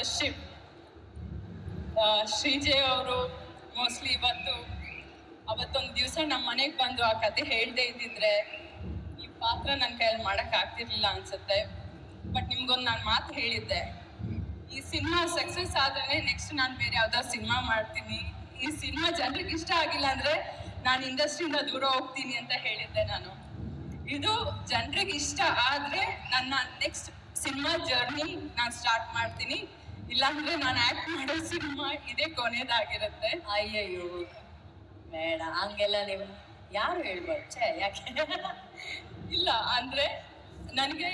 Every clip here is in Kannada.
ದ ಶಿಪ್ ಶ್ರೀಜಯ್ ಅವರು ಮೋಸ್ಟ್ಲಿ ಇವತ್ತು ಅವತ್ತೊಂದು ದಿವಸ ನಮ್ಮ ಮನೆಗೆ ಬಂದು ಆ ಕತೆ ಹೇಳ್ದೇ ಇದ್ದಿದ್ರೆ ಈ ಪಾತ್ರ ನನ್ನ ಕೈಯಲ್ಲಿ ಮಾಡಕ್ ಆಗ್ತಿರ್ಲಿಲ್ಲ ಅನ್ಸುತ್ತೆ. ಬಟ್ ನಿಮ್ಗೊಂದು ನಾನು ಮಾತು ಹೇಳಿದ್ದೆ. ಈ ಸಿನಿಮಾ ಸಕ್ಸಸ್ ಆದ್ರೆ ನೆಕ್ಸ್ಟ್ ನಾನು ಬೇರೆ ಯಾವ್ದಾದ್ರು ಸಿನಿಮಾ ಮಾಡ್ತೀನಿ. ಈ ಸಿನಿಮಾ ಜನರಿಗೆ ಇಷ್ಟ ಆಗಿಲ್ಲ ಅಂದ್ರೆ ನಾನು ಇಂಡಸ್ಟ್ರಿಯಿಂದ ದೂರ ಹೋಗ್ತೀನಿ ಅಂತ ಹೇಳಿದ್ದೆ ನಾನು. ಇದು ಜನರಿಗೆ ಇಷ್ಟ ಆದ್ರೆ ನನ್ನ ನೆಕ್ಸ್ಟ್ ಸಿನಿಮಾ ಜರ್ನಿ ನಾನು ಸ್ಟಾರ್ಟ್ ಮಾಡ್ತೀನಿ. ಇಲ್ಲಾಂದ್ರೆ ನಾನು ಆಕ್ಟ್ ಮಾಡೋ ಸಿನಿಮಾ ಇದೇ ಕೊನೆಯದಾಗಿರುತ್ತೆ ಅಯ್ಯಯ್ಯೋ. ಬೇಡ ಹಂಗೆಲ್ಲ ನೀವು ಯಾರು ಹೇಳ್ಬಾರ್ದು? ಛೇ ಯಾಕೆ? ಇಲ್ಲ ಅಂದ್ರೆ ನನಗೆ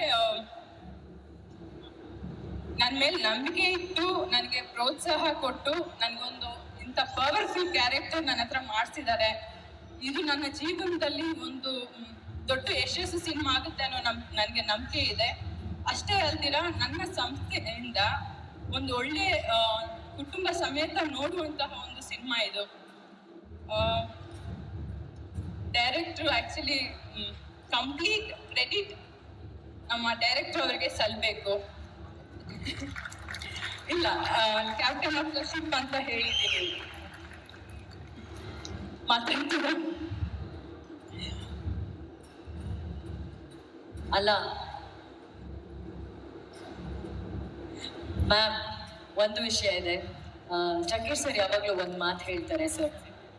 ನನ್ನ ಮೇಲೆ ನಂಬಿಕೆ ಇಟ್ಟು ನನಗೆ ಪ್ರೋತ್ಸಾಹ ಕೊಟ್ಟು ನನಗೊಂದು ಇಂಥ ಪವರ್ಫುಲ್ ಕ್ಯಾರೆಕ್ಟರ್ ನನ್ನ ಹತ್ರ ಮಾಡಿಸಿದ್ದಾರೆ. ಇದು ನನ್ನ ಜೀವನದಲ್ಲಿ ಒಂದು ದೊಡ್ಡ ಯಶಸ್ಸು ಸಿನಿಮಾ ಆಗುತ್ತೆ ಅನ್ನೋ ನಮ್ ನನಗೆ ನಂಬಿಕೆ ಇದೆ. ಅಷ್ಟೇ ಅಲ್ದಿರ ನನ್ನ ಸಂಸ್ಥೆಯಿಂದ ಒಂದು ಒಳ್ಳೆ ಕುಟುಂಬ ಸಮೇತ ನೋಡುವಂತಹ ಒಂದು ಸಿನಿಮಾ ಇದು. ಡೈರೆಕ್ಟ್ರು ಆಕ್ಚುಲಿ ಕಂಪ್ಲೀಟ್ ಕ್ರೆಡಿಟ್ ನಮ್ಮ ಡೈರೆಕ್ಟರ್ ಅವರಿಗೆ ಸಲ್ಲಬೇಕು ಇಲ್ಲ ಕ್ಯಾಪ್ಟನ್ ಆಫ್ ದ ಶಿಪ್ ಅಂತ ಹೇಳಿದ್ದೀನಿ. ಮಾತಾಡ್ತೀರ? ಅಲ್ಲ ಮ್ಯಾಮ್, ಒಂದು ವಿಷಯ ಇದೆ. ಜಗ್ಗೇಶ್ ಸರ್ ಯಾವಾಗ್ಲೂ ಒಂದು ಮಾತು ಹೇಳ್ತಾರೆ ಸರ್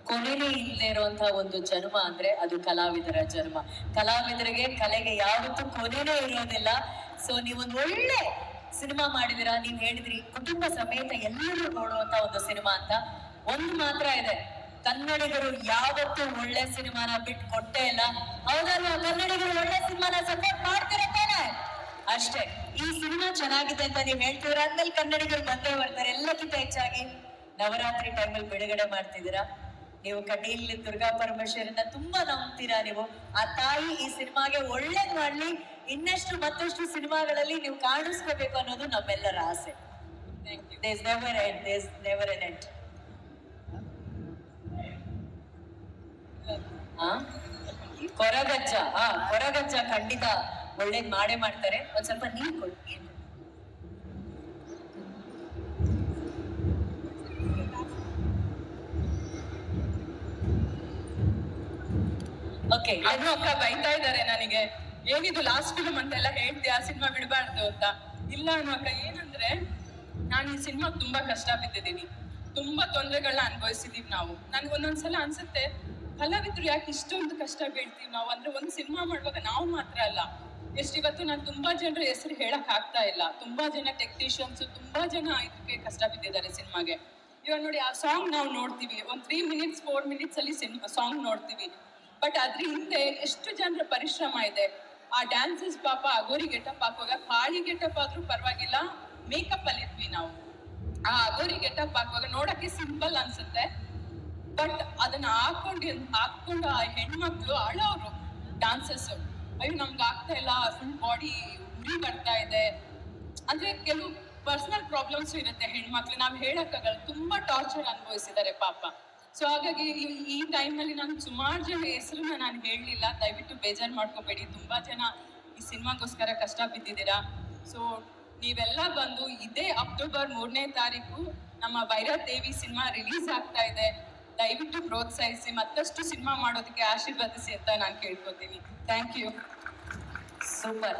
ಕೊನೆನೇ ಇಲ್ಲದೆ ಇರುವಂತಹ ಒಂದು ಜನ್ಮ ಅಂದ್ರೆ ಅದು ಕಲಾವಿದರ ಜನ್ಮ. ಕಲಾವಿದರಿಗೆ ಕಲೆಗೆ ಯಾವತ್ತೂ ಕೊನೆನೇ ಇರೋದಿಲ್ಲ. ಸೊ ನೀವೊಂದು ಒಳ್ಳೆ ಸಿನಿಮಾ ಮಾಡಿದಿರಾ ನೀವು ಹೇಳಿದ್ರಿ, ಕುಟುಂಬ ಸಮೇತ ಎಲ್ಲರೂ ನೋಡುವಂತ ಒಂದು ಸಿನಿಮಾ ಅಂತ. ಒಂದು ಮಾತ್ರ ಇದೆ. ಕನ್ನಡಿಗರು ಯಾವತ್ತೂ ಒಳ್ಳೆ ಸಿನಿಮಾನ ಬಿಟ್ಟು ಕೊಟ್ಟೇ ಇಲ್ಲ. ಹೌದಲ್ವಾ? ಕನ್ನಡಿಗರು ಒಳ್ಳೆ ಸಿನಿಮಾನ ಸಪೋರ್ಟ್ ಮಾಡ್ತಿರತ್ತೇನೆ ಅಷ್ಟೇ. ಈ ಸಿನಿಮಾ ಚೆನ್ನಾಗಿದೆ ಅಂತ ನೀವು ಹೇಳ್ತೀವ್ರ ಆದ್ಮೇಲೆ ಕನ್ನಡಿಗರು ಬಂದೇ ಬರ್ತಾರೆ ಎಲ್ಲಕ್ಕಿಂತ ಹೆಚ್ಚಾಗಿ ನವರಾತ್ರಿ ಟೈಮಲ್ಲಿ ಬಿಡುಗಡೆ ಮಾಡ್ತಿದ್ದೀರಾ? ನೀವು ಕಟೀಲ್ ದುರ್ಗಾ ಪರಮೇಶ್ವರನ್ನ ತುಂಬಾ ನಂಬ್ತೀರಾ ನೀವು? ಆ ತಾಯಿ ಈ ಸಿನಿಮಾಗೆ ಒಳ್ಳೇದ್ ಮಾಡ್ಲಿ ಇನ್ನಷ್ಟು ಮತ್ತಷ್ಟು ಸಿನಿಮಾಗಳಲ್ಲಿ ನೀವು ಕಾಣಿಸ್ಕೋಬೇಕು ಅನ್ನೋದು ನಮ್ಮೆಲ್ಲರ ಆಸೆ. Never end never and end ಆ? ಕೊರಗಜ್ಜ. ಹಾ ಕೊರಗಜ್ಜ ಖಂಡಿತ. ಒಳ್ಳೇದ್ ಮಾಡೇ ಮಾಡ್ತಾರೆ. ಒಂದ್ ಸ್ವಲ್ಪ ನೀರ್ ಕೊಡ್ತೀನಿ ಓಕೆ ಎಲ್ಲರೂ ಅಕ್ಕ ಬೈತಾ ಇದ್ದಾರೆ ನನಗೆ. ಏನಿದು ಲಾಸ್ಟ್ ಫಿಲ್ಮ್ ಅಂತೆಲ್ಲ ಹೇಳ್ತೀಯ? ಸಿನಿಮಾ ಬಿಡಬಾರ್ದು ಅಂತ. ಇಲ್ಲ ಅಣ್ಣ ಅಕ್ಕ, ಏನಂದ್ರೆ ನಾನು ಈ ಸಿನಿಮಾ ತುಂಬಾ ಕಷ್ಟ ಬಿದ್ದಿದ್ದೀನಿ ತುಂಬಾ ತೊಂದರೆಗಳನ್ನ ಅನುಭವಿಸಿದೀವಿ ನಾವು. ನನ್ಗೆ ಒಂದೊಂದ್ಸಲ ಅನ್ಸುತ್ತೆ ಕಲಾವಿದ್ರು ಯಾಕೆ ಇಷ್ಟೊಂದು ಕಷ್ಟ ಬೀಳ್ತೀವಿ ನಾವು? ಅಂದ್ರೆ ಒಂದು ಸಿನಿಮಾ ಮಾಡುವಾಗ ನಾವು ಮಾತ್ರ ಅಲ್ಲ. ಎಷ್ಟು ಇವತ್ತು ನಾನು ತುಂಬಾ ಜನರ ಹೆಸರು ಹೇಳಕ್ ಆಗ್ತಾ ಇಲ್ಲ. ತುಂಬಾ ಜನ ಟೆಕ್ನಿಷಿಯನ್ಸ್ ತುಂಬಾ ಜನ ಇದಕ್ಕೆ ಕಷ್ಟ ಬಿದ್ದಿದ್ದಾರೆ ಸಿನಿಮಾಗೆ. ಇವಾಗ ನೋಡಿ, ಆ ಸಾಂಗ್ ನಾವು ನೋಡ್ತೀವಿ. ಒಂದ್ ತ್ರೀ ಮಿನಿಟ್ಸ್ ಫೋರ್ ಮಿನಿಟ್ಸ್ ಅಲ್ಲಿ ಸಿನಿಮಾ ಸಾಂಗ್ ನೋಡ್ತೀವಿ. ಬಟ್ ಅದ್ರ ಹಿಂದೆ ಎಷ್ಟು ಜನರ ಪರಿಶ್ರಮ ಇದೆ. ಆ ಡ್ಯಾನ್ಸಸ್ ಪಾಪ ಅಗೋರಿ ಗೆಟಪ್ ಹಾಕುವಾಗ ಕಾಳಿ ಗೆಟಪ್ ಆದ್ರೂ ಪರವಾಗಿಲ್ಲ ಮೇಕಪ್ ಅಲ್ಲಿ ಇದ್ವಿ ನಾವು. ಆ ಅಗೋರಿ ಗೆಟಪ್ ಹಾಕುವಾಗ ನೋಡಕ್ಕೆ ಸಿಂಪಲ್ ಅನ್ಸುತ್ತೆ. ಬಟ್ ಅದನ್ನ ಹಾಕೊಂಡು ಹಾಕೊಂಡು ಆ ಹೆಣ್ಮಕ್ಳು ಅಳೋರು ಡಾನ್ಸಸ್ ಅಯ್ಯೋ, ನಮ್ಗೆ ಆಗ್ತಾ ಇಲ್ಲ ಫುಲ್ ಬಾಡಿ ಉರಿ ಬರ್ತಾ ಇದೆ. ಅಂದ್ರೆ ಕೆಲವು ಪರ್ಸನಲ್ ಪ್ರಾಬ್ಲಮ್ಸ್ ಇರುತ್ತೆ ಹೆಣ್ಮಕ್ಳು. ನಾವು ಹೇಳಕ್ಕಾಗಲ್ಲ, ತುಂಬಾ ಟಾರ್ಚರ್ ಅನುಭವಿಸಿದ್ದಾರೆ ಪಾಪ. ಸೊ ಹಾಗಾಗಿ ಈ- ಟೈಮ್ನಲ್ಲಿ ನಾನು ಸುಮಾರು ಜನ ಹೆಸರನ್ನ ನಾನು ಹೇಳಲಿಲ್ಲ. ದಯವಿಟ್ಟು ಬೇಜಾರು ಮಾಡ್ಕೋಬೇಡಿ. ತುಂಬಾ ಜನ ಈ ಸಿನಿಮಾಗೋಸ್ಕರ ಕಷ್ಟ ಬಿದ್ದಿದ್ದೀರಾ? ಸೊ ನೀವೆಲ್ಲ ಬಂದು ಇದೇ ಅಕ್ಟೋಬರ್ ಮೂರನೇ ತಾರೀಕು ನಮ್ಮ ಭೈರದೇವಿ ಸಿನಿಮಾ ರಿಲೀಸ್ ಆಗ್ತಾ ಇದೆ. ದಯವಿಟ್ಟು ಪ್ರೋತ್ಸಾಹಿಸಿ ಮತ್ತಷ್ಟು ಸಿನಿಮಾ ಮಾಡೋದಕ್ಕೆ ಆಶೀರ್ವದಿಸಿ ಅಂತ ನಾನು ಕೇಳ್ಕೊತೀನಿ. Thank you super